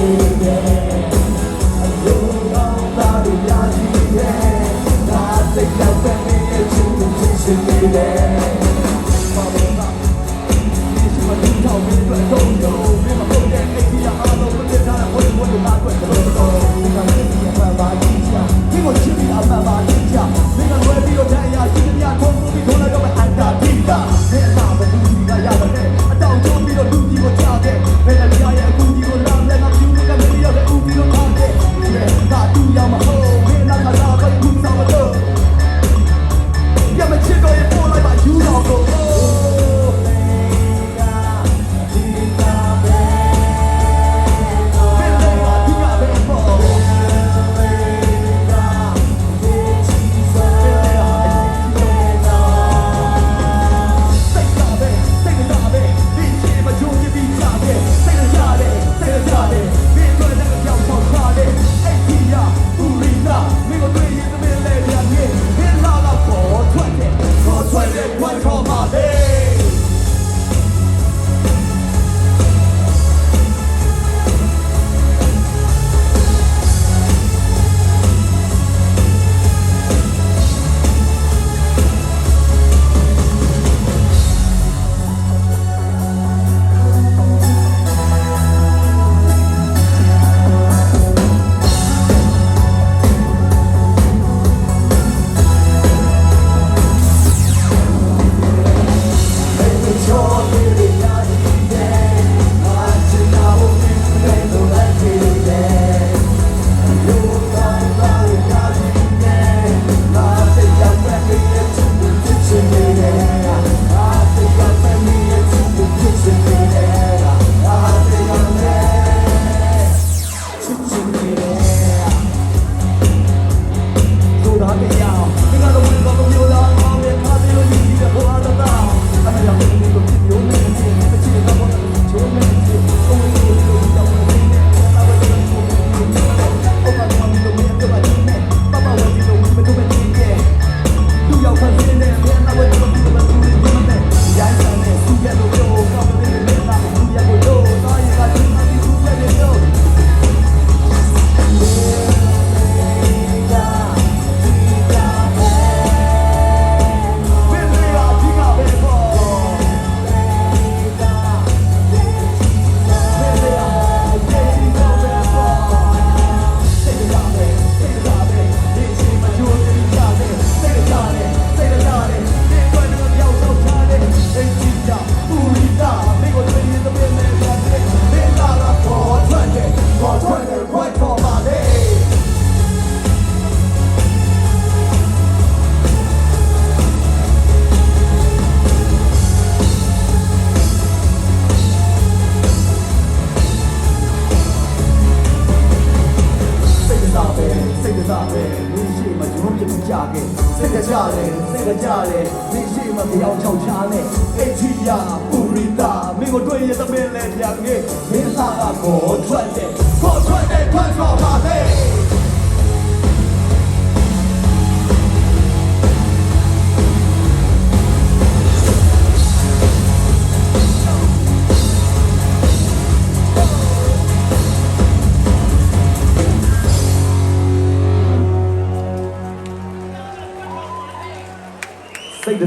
Yeah. စပဲမင်းရှိမကျွမ်းပြမကြခဲ့စိတ်ကကြလဲစိတ်ကကြလဲမင်းရှိမပြောင်းချောက်ချားနဲ့အိတ်ချီယာပူရိတာမင်းကိုတွေ့ရသမင်းလဲပြန်ငေးမင်းဟာကခေါ်ထွက်တယ်ခေါ်ထွက်တယ်ထွက်တော့ပါလေ like the